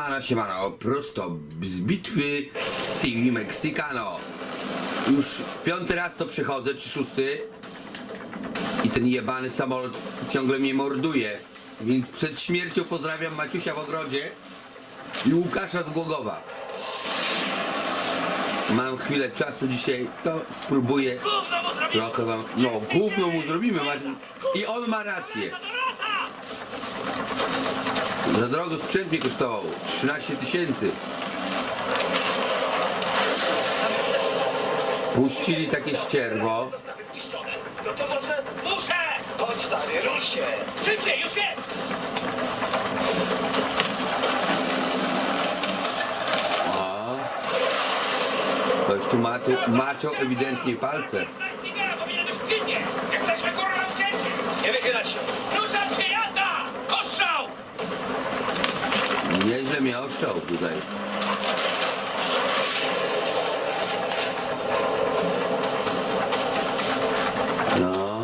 Siemano, siemano, prosto z bitwy TV Mexicano. Już piąty raz to przechodzę, czy szósty. I ten jebany samolot ciągle mnie morduje. Więc przed śmiercią pozdrawiam Maciusia w ogrodzie i Łukasza z Głogowa. Mam chwilę czasu dzisiaj, to spróbuję trochę wam... No, gówno mu zrobimy, Maciu. I on ma rację. Za drogo sprzęt mnie kosztował 13 tysięcy. Puścili takie ścierwo. No to może... Muszę! Chodź stary, rusz się! Szybciej, już jest! O. To już tu macie, maczą ewidentnie palce. Snajpingera powinien być przy mnie! Jesteśmy kurwa w cięciu! Nie wychylać się! Ruszać się, jazda! Ostrzał! Nieźle mnie oszczał tutaj. No.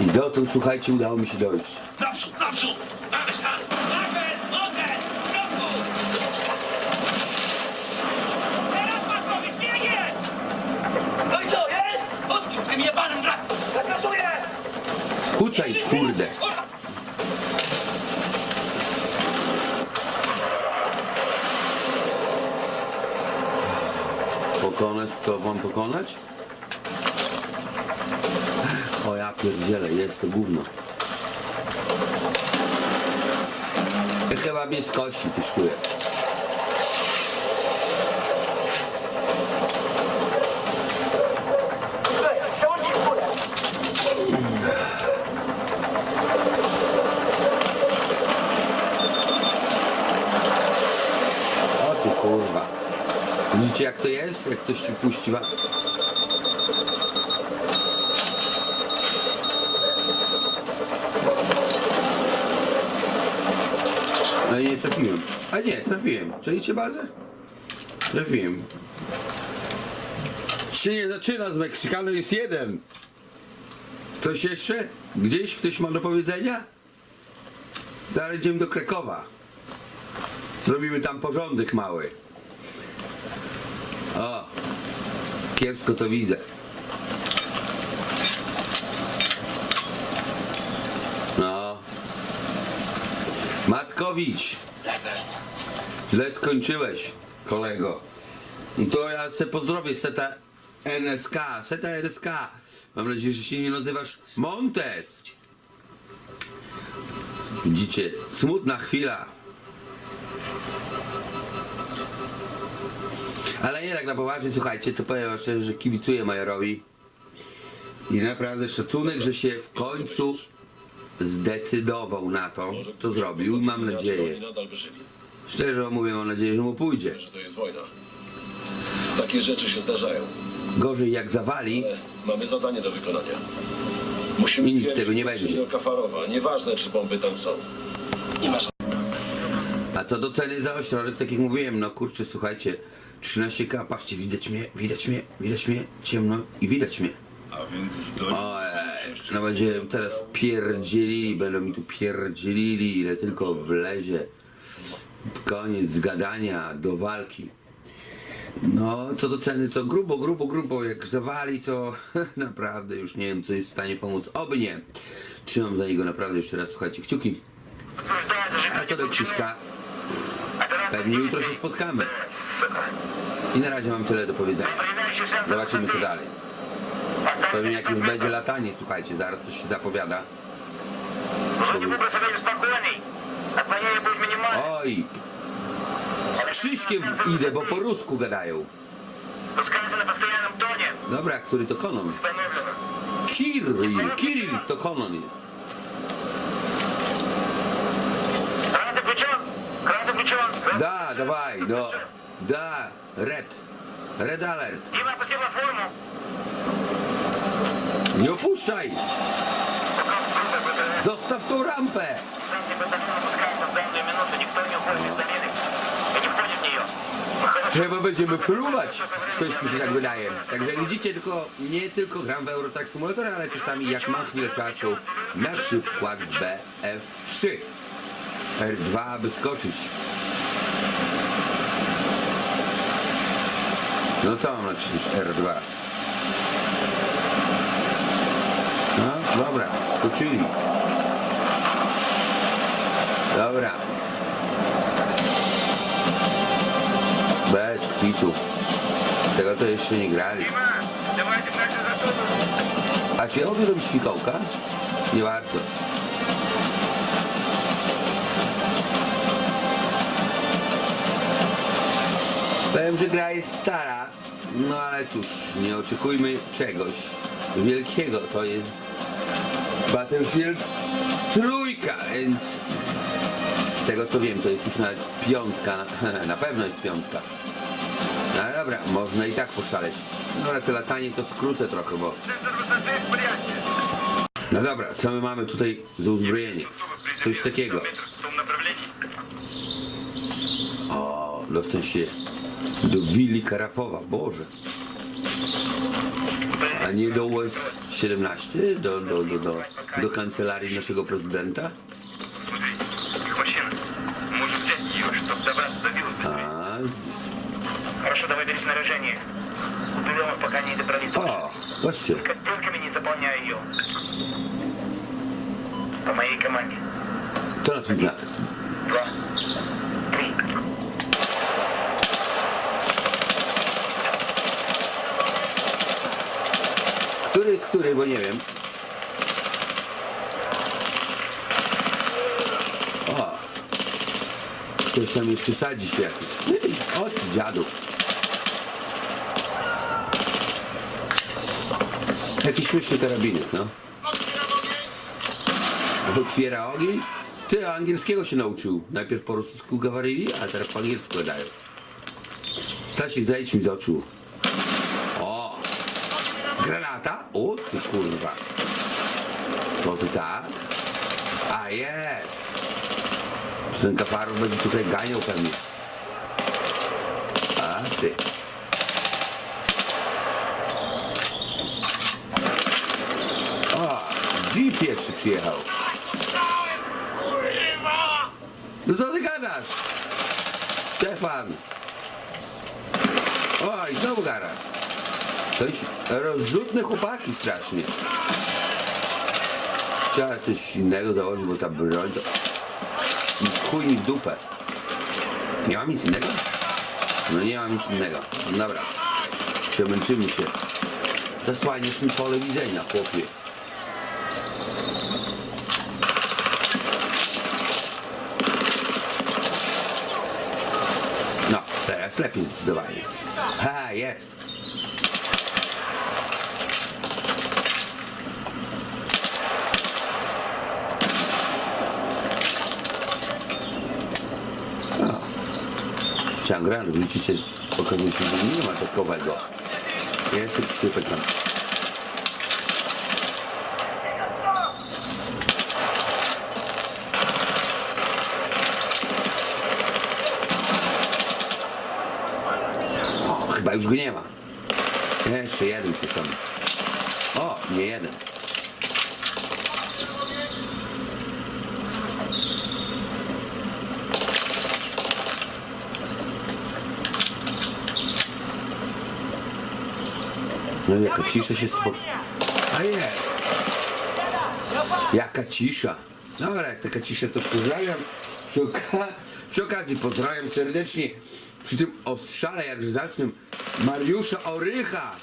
I dotąd, słuchajcie, udało mi się dojść. Naprzód, naprzód! Mamy szans! Marvel, Montes, w środku! Teraz Maskowi, biegnie! No i co, jest? Odbił tym jebanym drak! Zakatuję! Kucaj, kurde. Kurwa! Pokonać, co mam pokonać? O ja pierdzielę, jest to gówno. Chyba mnie skości, coś czuję. Widzicie jak to jest? Jak ktoś ci puści wa... No i nie trafiłem. A nie, trafiłem. Czujecie bazę? Trafiłem. Się nie zaczyna z Meksykanu jest jeden. Coś jeszcze? Gdzieś ktoś ma do powiedzenia? Dalej idziemy do Krakowa. Zrobimy tam porządek mały. O, kiepsko to widzę. No. Matkowicz. Źle skończyłeś, kolego. No to ja se pozdrowię Seta NSK. Seta NSK. Mam nadzieję, że się nie nazywasz Montes. Widzicie, smutna chwila. Ale jednak na poważnie, słuchajcie, to powiem wam szczerze, że kibicuję Majorowi. I naprawdę szacunek, że się w końcu zdecydował na to, co zrobił. I mam nadzieję, szczerze mówię, mam nadzieję, że mu pójdzie. że to jest wojna. Takie rzeczy się zdarzają, Gorzej jak zawali, ale mamy zadanie do wykonania. Musimy I nic z tego nie będzie. Kafarowa, nieważne czy bomby tam są. Nie masz a co do ceny za ośrodek, tak jak mówiłem, no kurczę, słuchajcie, 13k, patrzcie, widać mnie, widać mnie, widać mnie, ciemno i widać mnie. A więc w Ojej, no będzie teraz pierdzielili, będą mi tu pierdzielili, ile tylko wlezie. Koniec zgadania, do walki. No, co do ceny, to grubo, grubo, grubo, jak zawali, to naprawdę już nie wiem, co jest w stanie pomóc. Oby nie. Trzymam za niego naprawdę jeszcze raz, słuchajcie, kciuki. A co do Krzyśka, pewnie jutro się spotkamy. I na razie mam tyle do powiedzenia. Zobaczymy, co dalej. Pewnie jak już będzie latanie, słuchajcie, zaraz coś się zapowiada. Вроде выбор себе спокойный. Отклонение будет минимальное. Oj! Z Krzyśkiem idę, bo po rusku gadają. Пускается на постоянном тоне. Dobra, który to konon? Установлено. Kirill, Kirill to konon jest. Гранат включен. Гранат включен. Da, red. Red alert. Chyba potrzeba formu. Nie opuszczaj! Zostaw tą rampę! No. Chyba będziemy fruwać, coś mi się tak wydaje. Także jak widzicie, tylko, nie tylko gram w Eurotrack Simulator, ale czasami jak mam chwilę czasu, na przykład BF3. R2, by skoczyć. No to mam nacisnąć R2. No, dobra, skoczyli. Dobra. Bez kitu. Tego to jeszcze nie grali. A czy ja umiem robić fikołka? Nie warto. Powiem, że gra jest stara, no ale cóż, nie oczekujmy czegoś wielkiego. To jest Battlefield trójka, więc z tego co wiem, to jest już na piątka, na, pewno jest piątka. No ale dobra, można i tak poszaleć. No ale te latanie to skrócę trochę, bo... No dobra, co my mamy tutaj za uzbrojenie? Coś takiego. O, dostęp się do willi Karafowa, Boże. A nie do US 17? Do, do, do, do, do kancelarii naszego prezydenta? Смотри, их машина. Можем взять ее, чтобы добраться до виллы быстрее. A, Хорошо, давай переснаряжение. Уберем их, пока не добрались. o, właśnie. Только пылками не заполняй ее. По моей команде. To na twój znak. Два. Który bo nie wiem. O! Ktoś tam jeszcze sadzi się jakiś. O, dziadu. Jakiś śmieszny karabinek, no. Otwiera ogień? Ty, a angielskiego się nauczył. Najpierw po rosyjsku gawaryli, a teraz po angielsku gadają. Stasiek, zajdź mi z oczu. Granata? O ty kurwa. To ty tak? A jest! Ten kaparów będzie tutaj ganiał pewnie. A ty. O! Jeep pierwszy przyjechał. No co ty gadasz? Stefan! Oj, znowu garaż. Coś rozrzutne chłopaki strasznie. Trzeba coś innego założyć, bo ta broń to... Chuj mi w dupę. Nie mam nic innego? No nie mam nic innego. No dobra. Przemęczymy się. Zasłaniasz mi pole widzenia, chłopie. No, teraz lepiej zdecydowanie. Ha, jest. Wrzucić, się, okazuje się, że nie ma takowego. Jest jakiś typek tam. O, chyba już go nie ma. Jeszcze jeden coś tam. O, nie jeden. No jaka cisza się spo... A jest! Jaka cisza! Dobra, jak taka cisza to pozdrawiam. Przy, oka... Przy okazji pozdrawiam serdecznie przy tym ostrzale jakże zacnym Mariusza Orycha,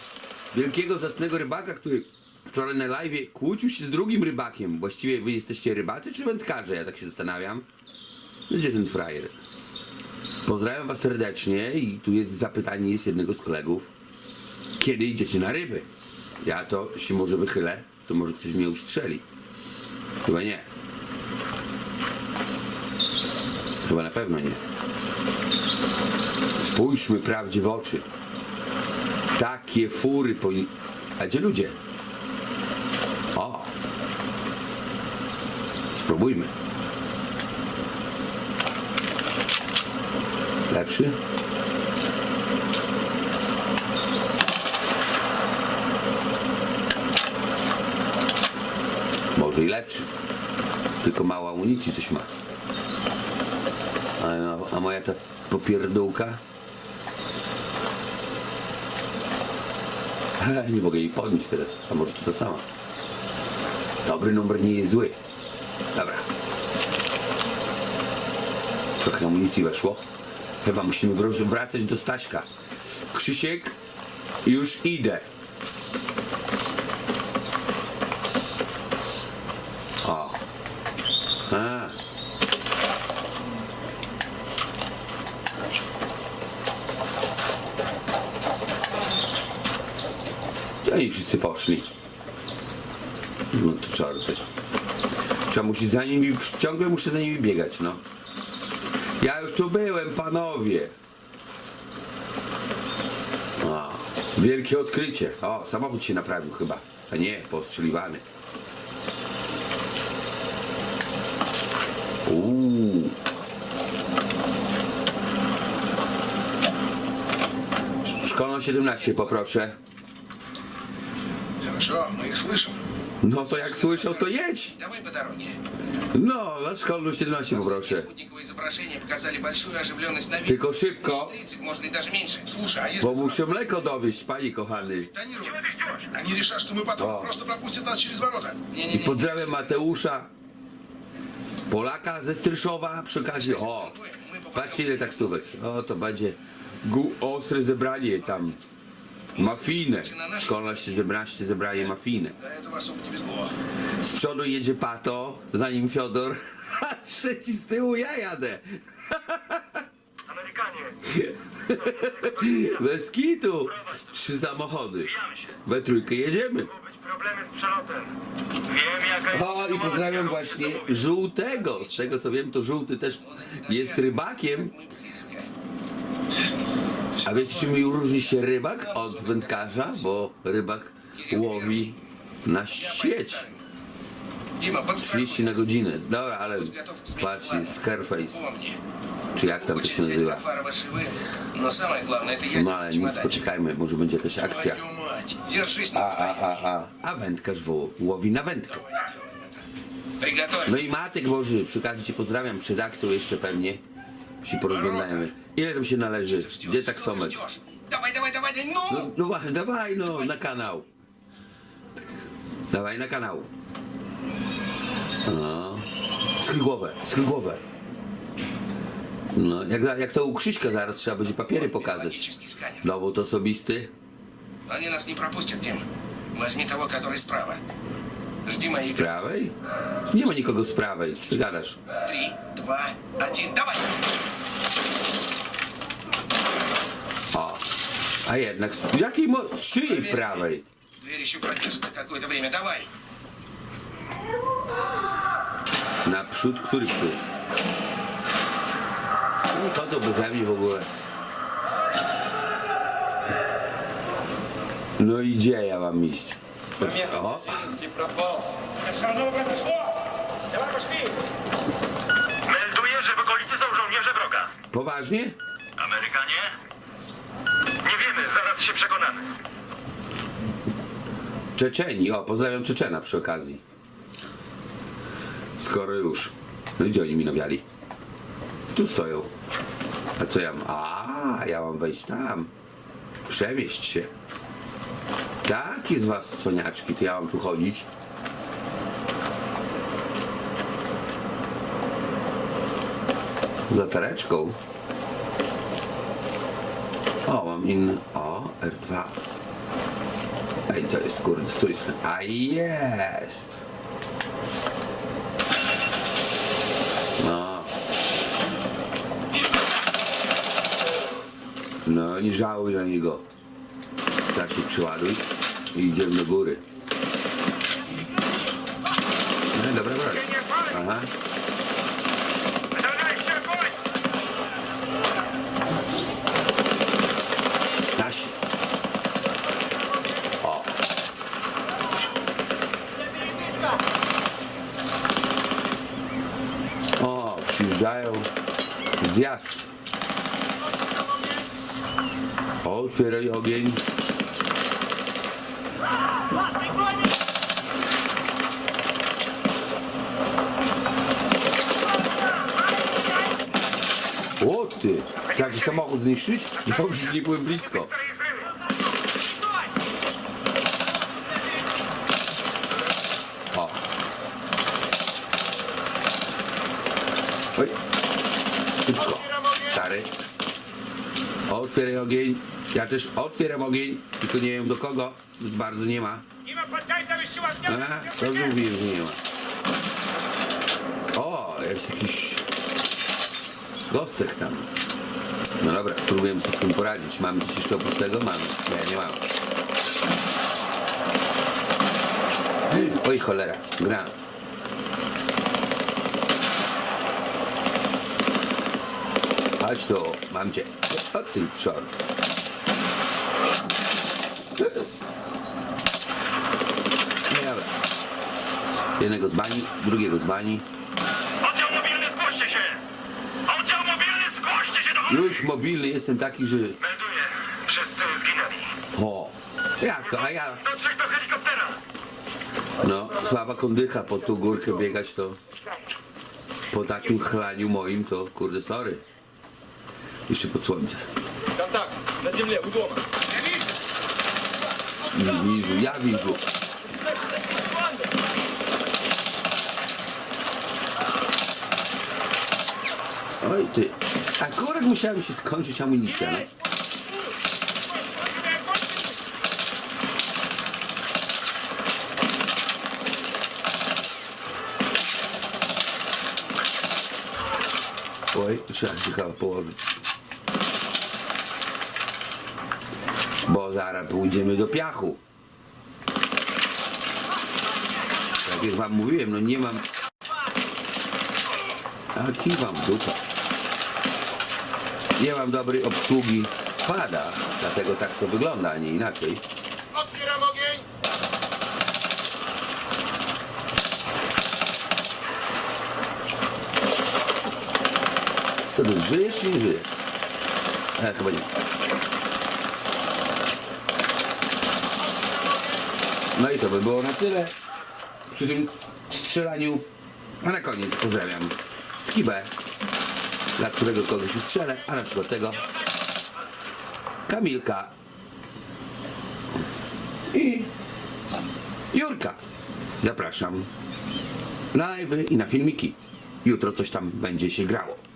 wielkiego zacnego rybaka, który wczoraj na live kłócił się z drugim rybakiem. Właściwie wy jesteście rybacy czy wędkarze? Ja tak się zastanawiam. Gdzie ten frajer? Pozdrawiam was serdecznie i tu jest zapytanie jest jednego z kolegów. Kiedy idziecie na ryby? Ja to się może wychylę, to może ktoś mnie ustrzeli. Chyba nie. Chyba na pewno nie. Spójrzmy prawdzie w oczy. Takie fury powinny... A gdzie ludzie? O! Spróbujmy. Lepszy? Może i lepszy. Tylko mało amunicji coś ma. A, a moja ta popierdółka? Nie mogę jej podnieść teraz. A może to ta sama? Dobry numer nie jest zły. Dobra. Trochę amunicji weszło. Chyba musimy wracać do Staśka. Krzysiek, już idę. Wszyscy poszli? No to czarty. Trzeba musi za nimi, ciągle muszę za nimi biegać, no. Ja już tu byłem, panowie. A, wielkie odkrycie. O, samochód się naprawił chyba. A nie, postrzeliwany. Uuu. Szkolno 17 poproszę. Хорошо, мы их слышим. No to jak słyszał, to jedź. Давай по дороге. No, na szkolną 17 poproszę. Спутниковые изображения показали большую оживленность на видео. Tylko szybko, 30, может и даже меньше. Слушай, а если bo muszę mleko dowieść, panie kochany. тонировать? Они решат, что мы потом А. просто пропустят нас через ворота. I pozdrawiam Mateusza, Polaka ze Stryszowa przy okazji. O, patrzcie ile taksówek. O, to będzie gu- ostre zebranie tam. Mafinę. Szkola się zebraście, zebrali mafinę. Z przodu jedzie Pato, za nim Fiodor, trzeci z tyłu ja jadę. Amerykanie. Bez kitu. Trzy samochody. We trójkę jedziemy. Problemy z przelotem. Wiem jaka O, i pozdrawiam właśnie żółtego. Z tego co wiem, to żółty też jest rybakiem. A wiecie, czym różni się rybak od wędkarza? Bo rybak łowi na sieć. 30 na godzinę. Dobra, ale patrzcie, Scarface. Czy jak tam to się nazywa? No ale nic, poczekajmy, może będzie jakaś akcja. A, a, a, a. A wędkarz wo, łowi na wędkę. No i Matek Boży, przy okazji Cię pozdrawiam, przed akcją jeszcze pewnie się porozglądajmy. Ile tam się należy? Ждёшь, Gdzie что taksometr? ждёшь? Давай, давай, давай, давай, ну! No, no właśnie, dawaj no, na kanał. Dawaj na kanał. No. Schyl głowę, schyl głowę. No, jak, za- jak to u Krzyśka zaraz trzeba będzie papiery pokazać. Биологический сканер. Dowód osobisty. Они нас не пропустят, Дим. Возьми того, который справа. Жди моей Z prawej? Nie ma nikogo z prawej. Ty gadasz. Три, два, один, давай! O. A jednak, z jakiej mo... z czyjej prawej? Дверь еще продержится какое-то время, давай! Naprzód? Który przód? Nie chodzą beze mnie w ogóle. No i gdzie ja mam iść? O, Szanowny произошло! Давай пошли! Melduję, że w okolicy są żołnierze wroga. poważnie? Się przekonamy. Czeczeni. O, pozdrawiam Czeczena przy okazji. Skoro już. No i gdzie oni mi nawiali? Tu stoją. A co ja mam? A, ja mam wejść tam. Przemieść się. Takie z was cwaniaczki, to ja mam tu chodzić. Za tareczką. O, mam inny. O, R2. Ej, co jest kurde, stój. A jest! No. No, nie żałuj na niego. Tak się przyładuj i idziemy do góry. No, dobra, dobra. Aha. Zjazd. Otwieraj ogień. ty, taki samochód zniszczyć? Już nie byłem blisko. O. Oj. Szybko. Stary. Otwieraj ogień. Ja też otwieram ogień, tylko nie wiem do kogo. Już bardzo nie ma. A, dobrze mówiłem, że nie ma. O, jest jakiś gostek tam. No dobra, spróbujemy sobie z tym poradzić. Mamy coś jeszcze oprócz tego? Mamy. Nie, nie mamy. Oj cholera, granat. Chodź tu, mam cię. O ty czor. Nie dobra. Jednego z bani, drugiego z bani. Oddział mobilny, zgłoście się! Oddział mobilny, zgłoście się do... Już mobilny jestem taki, że... Melduję. Wszyscy zginęli. O, jak, a ja... Dotrzeć do helikoptera. No, słaba kondycha po tą górkę biegać to... Po takim chlaniu moim to, kurde, sorry jeszcze pod słońce. Tam tak, na ziemię, u domu. Wiżu, ja wiżu. Oj ty, akurat musiałem się skończyć amunicja. No. Oj, trzeba się chyba położyć. Bo zaraz pójdziemy do piachu. Tak jak wam mówiłem, no nie mam... A kiwam dupę. Nie mam dobrej obsługi pada, dlatego tak to wygląda, a nie inaczej. Otwieram ogień! To żyjesz czy nie żyjesz? E, chyba nie. No i to by było na tyle przy tym strzelaniu. A na koniec pozdrawiam Skibę, dla którego kogoś strzelę, a na przykład tego Kamilka i Jurka. Zapraszam na live i na filmiki. Jutro coś tam będzie się grało.